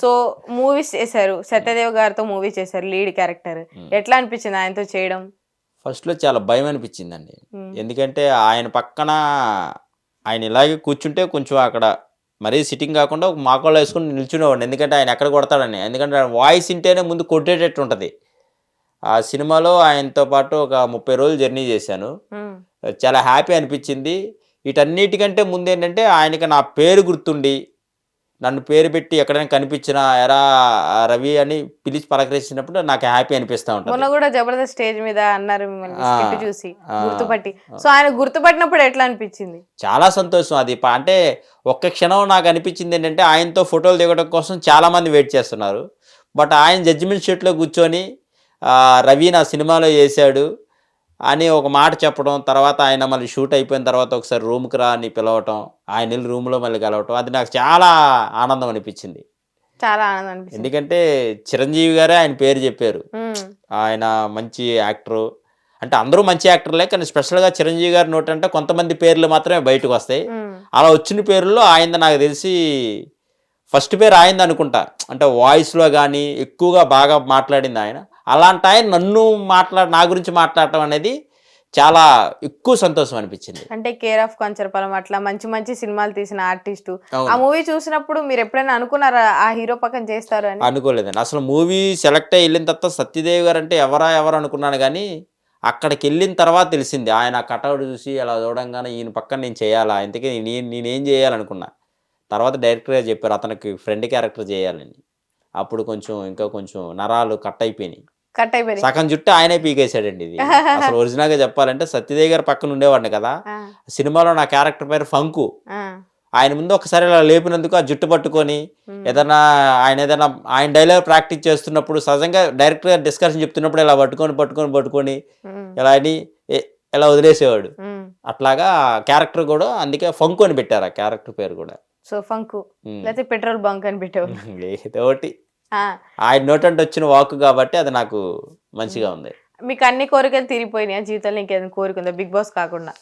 So movies చేశారు సత్యదేవ్ గారితో movie చేశారు లీడ్ క్యారెక్టర్. ఎట్లా అనిపించింది ఆయనతో చేయడం? ఫస్ట్లో చాలా భయం అనిపించిందండి. ఉమ్, ఎందుకంటే ఆయన పక్కన ఆయన ఇలాగే కూర్చుంటే కొంచెం అక్కడ మరీ సిట్టింగ్ కాకుండా ఒక మాకోళ్ళు వేసుకుని నిల్చునేవాడిని. ఎందుకంటే ఆయన ఎక్కడ కొడతాడని. ఎందుకంటే ఆయన వాయిస్ వింటేనే ముందు కొట్టేటట్టు ఉంటుంది. ఆ సినిమాలో ఆయనతో పాటు ఒక ముప్పై రోజులు జర్నీ చేశాను. చాలా హ్యాపీ అనిపించింది. వీటన్నిటికంటే ముందు ఏంటంటే ఆయనకి నా పేరు గుర్తుండి నన్ను పేరు పెట్టి ఎక్కడైనా కనిపించినా ఎరా రవి అని పిలిచి పలకరించినప్పుడు నాకు హ్యాపీ అనిపిస్తూ మొన్న ఉంటుంది కూడా జబర్దస్త్ స్టేజ్ మీద అన్నారు మిమ్మల్ని చూసి గుర్తుపట్టి. సో ఆయన గుర్తుపట్టినప్పుడు ఎట్లా అనిపించింది? చాలా సంతోషం అది. అంటే ఒక్క క్షణం నాకు అనిపించింది ఏంటంటే ఆయనతో ఫోటోలు దిగడం కోసం చాలా మంది వెయిట్ చేస్తున్నారు. బట్ ఆయన జడ్జిమెంట్ షీట్లో కూర్చొని రవి నా సినిమాలో చేశాడు అని ఒక మాట చెప్పడం తర్వాత ఆయన మళ్ళీ షూట్ అయిపోయిన తర్వాత ఒకసారి రూమ్కి రా అని పిలవటం ఆయన వెళ్ళి రూమ్లో మళ్ళీ కలవటం అది నాకు చాలా ఆనందం అనిపించింది. చాలా ఆనందం అనిపించింది. ఎందుకంటే చిరంజీవి గారే ఆయన పేరు చెప్పారు. ఆయన మంచి యాక్టరు. అంటే అందరూ మంచి యాక్టర్లే కానీ స్పెషల్గా చిరంజీవి గారి నోట్ అంటే కొంతమంది పేర్లు మాత్రమే బయటకు వస్తాయి. అలా వచ్చిన పేర్లలో ఆయన నాకు తెలిసి ఫస్ట్ పేరు ఆయనది అనుకుంటా. అంటే వాయిస్లో కానీ ఎక్కువగా బాగా మాట్లాడింది ఆయన. అలాంటి ఆయన నన్ను మాట్లాడ నా గురించి మాట్లాడటం అనేది చాలా ఎక్కువ సంతోషం అనిపించింది. అంటే కేర్ ఆఫ్ కంచరపాలెం అట్లా మంచి మంచి సినిమాలు తీసిన ఆర్టిస్టు. ఆ. మూవీ చూసినప్పుడు మీరు ఎప్పుడైనా అనుకున్నారా ఆ హీరో పక్కన చేస్తారు అని? అనుకోలేదండి. అసలు మూవీ సెలెక్ట్ అయ్యి వెళ్ళిన తర్వాత సత్యదేవి గారు అంటే ఎవరా ఎవరు అనుకున్నాను కానీ అక్కడికి వెళ్ళిన తర్వాత తెలిసింది. ఆయన కటౌట్ చూసి అలా చూడంగానే ఈయన పక్కన నేను చేయాలా? ఇంతకీ నేను నేనేం చేయాలనుకున్నా? తర్వాత డైరెక్టర్ గారు చెప్పారు అతనికి ఫ్రెండ్ క్యారెక్టర్ చేయాలని. అప్పుడు కొంచెం ఇంకా కొంచెం నరాలు కట్ అయిపోయినాయి. కట్ అయిపోయింది సగం జుట్టు ఆయనే పీకేశాడండి ఇది. అసలు ఒరిజినల్గా చెప్పాలంటే సత్యదేవి గారు పక్కన ఉండేవాడిని కదా. సినిమాలో నా క్యారెక్టర్ పేరు ఫంకు. ఆయన ముందు ఒకసారి ఇలా లేపినందుకు ఆ జుట్టు పట్టుకొని ఏదైనా ఆయన ఏదైనా ఆయన డైలాగ్ ప్రాక్టీస్ చేస్తున్నప్పుడు సహజంగా డైరెక్టర్ గారు డిస్కషన్ చెప్తున్నప్పుడు ఇలా పట్టుకొని పట్టుకొని పట్టుకొని ఇలా అని ఇలా వదిలేసేవాడు. అట్లాగా క్యారెక్టర్ కూడా అందుకే ఫంకు అని పెట్టారు ఆ క్యారెక్టర్ పేరు కూడా. సో ఫంకు. లేకపోతే పెట్రోల్ బంక్ అని పెట్టావు ఏదో ఒకటి. ఆయన నోటంటే వచ్చిన వాక్ కాబట్టి అది నాకు మంచిగా ఉంది. మీకు అన్ని కోరికలు తీరిపోయినాయి? జీవితంలో ఇంకేదైనా కోరిక ఉందా? బిగ్ బాస్ కాకుండా.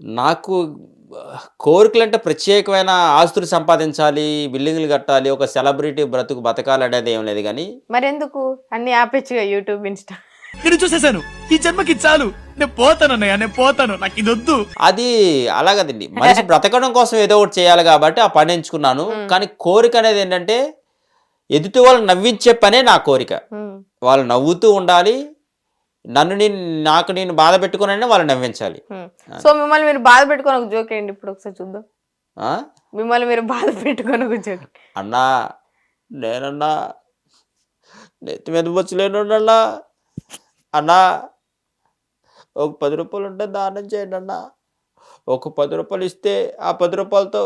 నాకు కోరికలు అంటే ప్రత్యేకమైన ఆస్తులు సంపాదించాలి బిల్డింగ్లు కట్టాలి ఒక సెలబ్రిటీ బ్రతుకు బతకాలి అనేది ఏం లేదు కానీ మరి ఎందుకు అన్ని ఆపేచ్చుగా యూట్యూబ్ ఇన్స్టా. నేను చూసేశాను. ఈ జన్మకి చాలు. నేను పోతాను అన్నయ్య నేను పోతాను. నాకు ఇది వద్దు. అది అలాగదండి. మనిషి బ్రతకడం కోసం ఏదో ఒకటి చేయాలి కాబట్టి ఆ పని ఎంచుకున్నాను. కానీ కోరిక అనేది ఏంటంటే ఎదుటి వాళ్ళు నవ్వించే పనే నా కోరిక. వాళ్ళు నవ్వుతూ ఉండాలి. నన్ను నేను నాకు నేను బాధ పెట్టుకుని వాళ్ళు నవ్వించాలి. సో మిమ్మల్ని మీరు బాధ పెట్టుకొని ఒక జోక్ వేయండి ఇప్పుడు ఒకసారి చూద్దాం. ఆ? మిమ్మల్ని మీరు బాధ పెట్టుకొని ఒక జోక్ అన్నా నేనన్నా నెత్తి మీద బొచ్చలేనున్నా అన్నా ఒక పది రూపాయలు ఉంటే దానం చేయండి అన్నా. ఒక పది రూపాయలు ఇస్తే ఆ పది రూపాయలతో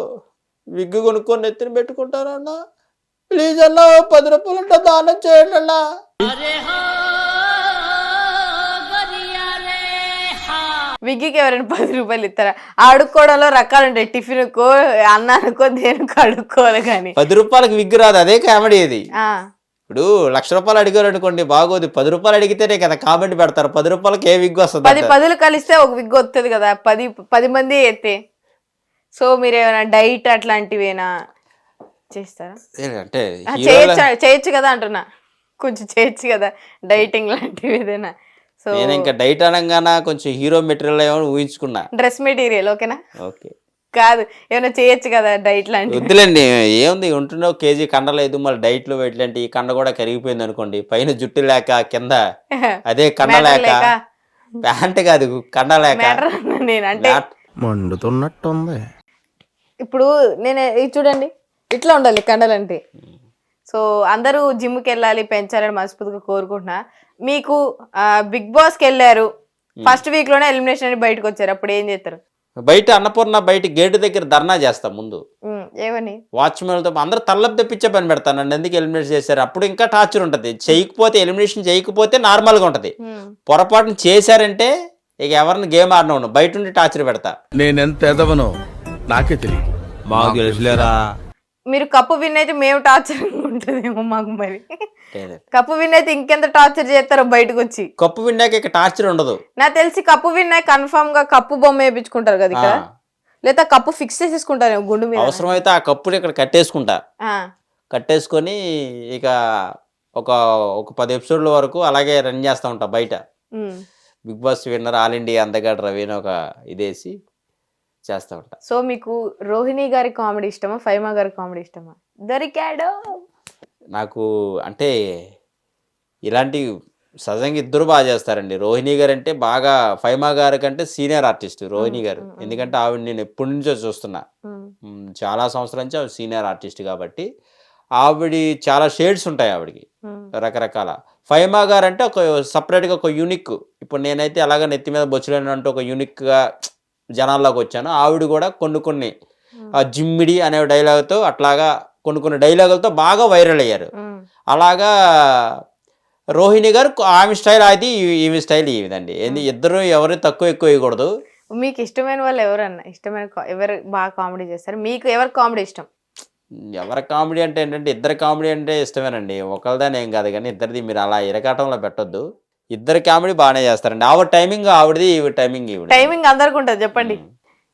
విగ్గు కొనుక్కొని నెత్తిన పెట్టుకుంటానన్నా ప్లీజ్ అన్నా పది రూపాయలు ఉంటే దానం చేయండి అన్నా. విగ్గీకి ఎవరైనా పది రూపాయలు ఇస్తారా? ఆ అడుక్కోవడంలో రకాలు ఉంటాయి. టిఫిన్కో అన్నానికో దేనికో అడుక్కోవాలి కానీ. పది రూపాయలకి విగ్గు రాదు అదే కామెడీ అది. ఆ, ఇప్పుడు లక్ష రూపాయలు అడిగారు అనుకోండి బాగోదు. పది రూపాయలు అడిగితేనే కదా కామెంట్ పెడతారు. పది రూపాయలకి ఏ విగ్గు వస్తుంది పది పదులు కలిస్తే ఒక విగ్గు వస్తుంది కదా. పది పది మంది ఎత్తే సో మీరు ఏమైనా డైట్ అట్లాంటివేనా చేస్తారా? అంటే చేయొచ్చు చేయొచ్చు కదా అంటున్నా. కొంచెం చేయొచ్చు కదా. డైటింగ్ లాంటివి ఏదైనా. సో నేను ఇంకా డైట్ అనగానే కొంచెం హీరో మెటీరియల్ ఏమో ఊహించుకున్నా. డ్రెస్ మెటీరియల్ ఓకేనా? ఓకే. కాదు ఏమైనా చేయొచ్చు కదా డైట్ లాంటివి? వద్దులేండి ఏముంది ఉంటున్న ఒక కేజీ కండ లేదు మళ్ళీ డైట్లో పెట్టలేంటి ఈ కండ కూడా కరిగిపోయింది అనుకోండి పైన జుట్టు లేక కింద అదే కండ లేక ప్యాంట్ కాదు కండ లేక. మండుతున్నట్టుంది. ఇప్పుడు నేను ఇది చూడండి ఇట్లా ఉండాలి కండలంటే. సో అందరూ జిమ్కి వెళ్ళాలి పెంచాలని మనస్ఫూర్తిగా కోరుకుంటున్నా. మీకు బిగ్ బాస్కి వెళ్ళారు ఫస్ట్ వీక్లోనే ఎలిమినేషన్ అని బయటకు వచ్చారు అప్పుడు ఏం చేస్తారు? బయట అన్నపూర్ణ బయట గేటు దగ్గర ధర్నా చేస్తా ముందు. ఏమని? వాచ్మెన్లతో అందరూ తల్లపు తెప్పించే పని పెడతాను నన్ను ఎందుకు ఎలిమినేట్ చేశారు? అప్పుడు ఇంకా టార్చర్ ఉంటుంది. చేయకపోతే ఎలిమినేషన్ చేయకపోతే నార్మల్గా ఉంటుంది. పొరపాటున చేశారంటే ఇక ఎవరిని గేమ్ ఆడిన బయట ఉండి టార్చర్ పెడతా. నేనెంత ఎదవనో నాకే తెలియదు. మాకు తెలుసులేరా? మీరు కప్పు విన్ అయితే మేము టార్చర్ ఉంటుందేమో మాకు మరి. కప్పు విన్ అయితే ఇంకెంత టార్చర్ చేస్తారో బయటకు వచ్చి కప్పు విన్నాక ఇక టార్చర్ ఉండదు. నాకు తెలిసి కప్పు విన్ అయి కన్ఫామ్గా కప్పు బొమ్మ వేయించుకుంటారు కదా ఇక్కడ. లేదా కప్పు ఫిక్స్ చేసేసుకుంటారు గుండు మీద. అవసరమైతే ఆ కప్పుని ఇక్కడ కట్టేసుకుంటా. కట్టేసుకొని ఇక ఒక ఒక పది ఎపిసోడ్ల వరకు అలాగే రన్ చేస్తూ ఉంటా బయట. Big boss winner all India అందగాడు రవి అని ఒక ఇదేసి చేస్తూ ఉంటా. సో మీకు రోహిణి గారి కామెడీ ఇష్టమా? ఫైమా గారి కామెడీ ఇష్టమా? దొరికాడు. నాకు అంటే ఇలాంటి సహజంగా ఇద్దరు బాగా చేస్తారండి. రోహిణి గారు అంటే బాగా ఫైమా గారి కంటే సీనియర్ ఆర్టిస్ట్ రోహిణి గారు. ఎందుకంటే ఆవిడ నేను ఎప్పటి నుంచో చూస్తున్నా. చాలా సంవత్సరాల నుంచి ఆవిడ సీనియర్ ఆర్టిస్ట్ కాబట్టి ఆవిడ చాలా షేడ్స్ ఉంటాయి ఆవిడకి. రకరకాల. ఫైమా గారు అంటే ఒక సపరేట్గా ఒక యూనిక్ ఇప్పుడు నేనైతే అలాగ నెత్తి మీద బొచ్చలేను అంటూ ఒక యూనిక్గా జనాల్లోకి వచ్చాను. ఆవిడ కూడా కొన్ని కొన్ని ఆ జిమ్మిడి అనే డైలాగ్తో అట్లాగా కొన్ని కొన్ని డైలాగులతో బాగా వైరల్ అయ్యారు. అలాగా రోహిణి గారు ఆమె స్టైల్ అది ఈ- ఈమె స్టైల్ ఈవిదండి ఏంది ఇద్దరు ఎవరు తక్కువ ఎక్కువ వేయకూడదు. మీకు ఇష్టమైన వాళ్ళు ఎవరన్నా ఇష్టమైన ఎవరు బాగా కామెడీ చేస్తారు? మీకు ఎవరు కామెడీ ఇష్టం? ఎవరి కామెడీ అంటే ఏంటంటే ఇద్దరు కామెడీ అంటే ఇష్టమేనండి. ఒకరిదాని ఏం కాదు కానీ ఇద్దరిది మీరు అలా ఇరకాటంలో పెట్టొద్దు. ఇద్దరు కామెడీ బాగానే చేస్తారండి. ఆవిడ టైమింగ్ ఆవిడది ఈవిడ టైమింగ్ ఈవిడ. టైమింగ్ అందరికి ఉంటుంది చెప్పండి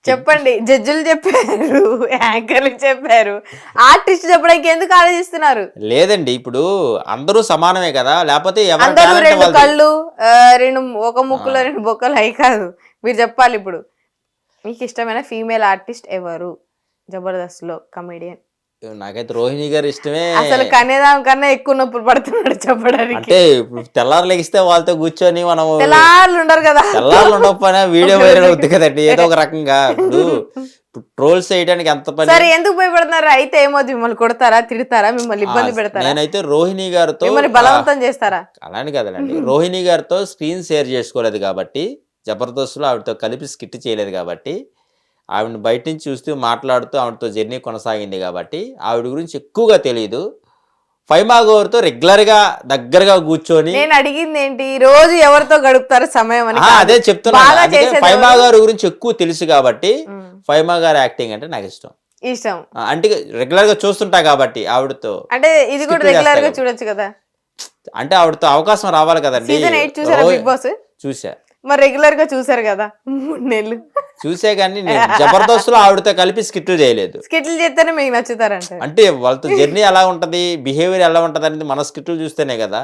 చెప్పండి. జడ్జిలు చెప్పారు యాంకర్లు చెప్పారు. ఆర్టిస్ట్ చెప్పడానికి ఎందుకు ఆలోచిస్తున్నారు? లేదండి ఇప్పుడు అందరూ సమానమే కదా. లేకపోతే ఎవరి అందరూ రెండు. కళ్ళు రెండు ఒక ముక్కులో రెండు బొక్కలు అయి కాదు. మీరు చెప్పాలి ఇప్పుడు. మీకు ఇష్టమైన ఫీమేల్ ఆర్టిస్ట్ ఎవరు? జబర్దస్త్లో కమెడియన్. నాకైతే రోహిణి గారు ఇష్టమే. అసలు కనేదాం కన్నా ఎక్కువ నొప్పులు పడుతున్నాడు చెప్పడానికి. అంటే తెల్లారు లెగిస్తే వాళ్ళతో కూర్చొని మనం తెల్లార్లు ఉండరు కదా. తెల్లారులు ఉండకపోయినా వీడియో వైరల్ అవుతుంది కదండి ఏదో ఒక రకంగా. ఇప్పుడు ట్రోల్స్ చేయడానికి ఎంత పని? సరే ఎందుకు భయపడుతున్నారు? అయితే ఏమవుతుంది మిమ్మల్ని కొడతారా తిడతారా మిమ్మల్ని ఇబ్బంది పెడతారా? నేనైతే రోహిణి గారితో మిమ్మల్ని బలవంతం చేస్తారా? అలాని కదలండి. రోహిణి గారితో స్క్రీన్ షేర్ చేసుకోలేదు కాబట్టి జబర్దస్త్లో ఆవిడతో కలిపి స్కిట్ చేయలేదు కాబట్టి ఆవిడని బయట నుంచి చూస్తూ మాట్లాడుతూ ఆవిడతో జర్నీ కొనసాగింది కాబట్టి ఆవిడ గురించి ఎక్కువగా తెలియదు ఫైమా గోర్తో రెగ్యులర్గా దగ్గరగా కూర్చొని నేను అడిగింది ఏంటి? రోజు ఎవరితో గడుపుతారు సమయం అని. అదే చెప్తున్నా ఫైమా? గారి గురించి ఎక్కువ తెలుసు కాబట్టి ఫైమా గారి యాక్టింగ్ అంటే నాకు ఇష్టం. ఇష్టం. అంటే రెగ్యులర్గా చూస్తుంటా కాబట్టి ఆవిడతో అంటే ఇది కూడా రెగ్యులర్గా. చూడొచ్చు కదా. అంటే ఆవిడతో అవకాశం రావాలి కదండి. చూసా మరి రెగ్యులర్గా చూసారు కదా? మూడు నెలలు. చూసే కానీ నేను జబర్దస్త్లో ఆవిడతో కలిపి స్కిట్లు చేయలేదు. స్కిట్లు చేస్తేనే మీకు నచ్చుతారంట అంటే వాళ్ళతో జర్నీ ఎలా ఉంటది బిహేవియర్ ఎలా ఉంటది అనేది మన స్కిట్లు చూస్తేనే కదా.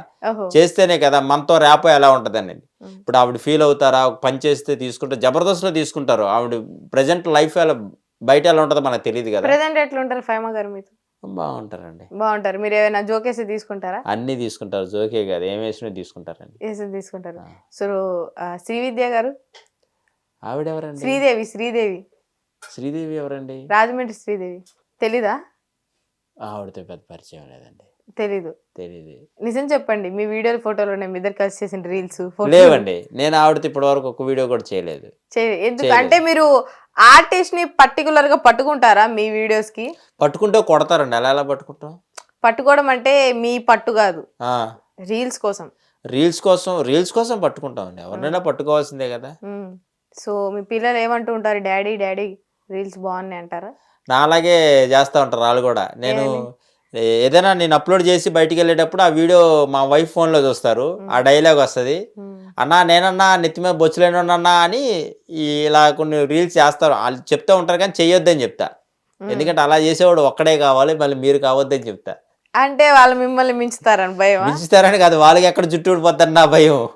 చేస్తేనే కదా మనతో ర్యాపో ఎలా ఉంటది అనేది. ఇప్పుడు ఆవిడ ఫీల్ అవుతారా పని చేస్తే తీసుకుంటారు జబర్దస్త్లో తీసుకుంటారు. ఆవిడ ప్రజెంట్ లైఫ్ ఎలా బయట ఎలా ఉంటుందో మనకు తెలియదు కదా. ప్రెసెంట్ ఎట్లా ఉంటారు ఫైమా గారు మీతో బాగుంటారండి. బాగుంటారు. మీరు ఏమైనా జోకేసి తీసుకుంటారా? అన్ని తీసుకుంటారు. జోకే కాదు. ఏం వేసినా తీసుకుంటారండి. వేసి తీసుకుంటారు. సో ఆ, శ్రీవిద్య గారు? ఆవిడ ఎవరండి శ్రీదేవి శ్రీదేవి. శ్రీదేవి ఎవరండి? రాజమండ్రి శ్రీదేవి. తెలీదా? ఆవిడతో పెద్ద పరిచయం లేదండి. తెలీదు. తెలియదు నిజం చెప్పండి. మీ వీడియోలు ఫోటోలు ఉన్నాయి మీ ఇద్దరు కలిసి చేసిన రీల్స్ లేవండి. నేను ఆవిడతో ఇప్పటి వరకు ఒక వీడియో కూడా చేయలేదు. ఎందుకు? చేయలేదు. అంటే మీరు ఆర్టిస్ట్ని పర్టికులర్గా పట్టుకుంటారా మీ వీడియోస్కి? పట్టుకుంటే కొడతారండి ఎలా ఎలా పట్టుకుంటాం? పట్టుకోవడం అంటే మీ పట్టు కాదు. ఆ, రీల్స్ కోసం. రీల్స్ కోసం రీల్స్ కోసం పట్టుకుంటామండి. ఎవరినైనా పట్టుకోవాల్సిందే కదా. మ్మ్. సో మీ పిల్లలు ఏమంటూ ఉంటారు? డాడీ డాడీ రీల్స్ బాగున్నాయి అంటారా? నా అలాగే చేస్తూ ఉంటారు వాళ్ళు కూడా. నేను ఏదైనా నేను అప్లోడ్ చేసి బయటికి వెళ్ళేటప్పుడు ఆ వీడియో మా వైఫ్ ఫోన్లో చూస్తారు. ఆ డైలాగ్ వస్తుంది. అన్నా నేనన్నా నెత్తి మీద బొచ్చులేను అన్నా అని ఇలా కొన్ని రీల్స్ చేస్తారు. వాళ్ళు చెప్తూ ఉంటారు కానీ చెయ్యొద్దని చెప్తా. ఎందుకంటే అలా చేసేవాడు ఒక్కడే కావాలి మళ్ళీ మీరు కావద్దని చెప్తా. అంటే వాళ్ళు మిమ్మల్ని మించుతారని భయమా? మించుతారని కాదు వాళ్ళకి ఎక్కడ జుట్టు ఊడిపోద్దని నా భయం.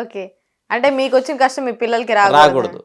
ఓకే. అంటే మీకు వచ్చిన కష్టం మీ పిల్లలకి రాకూడదు.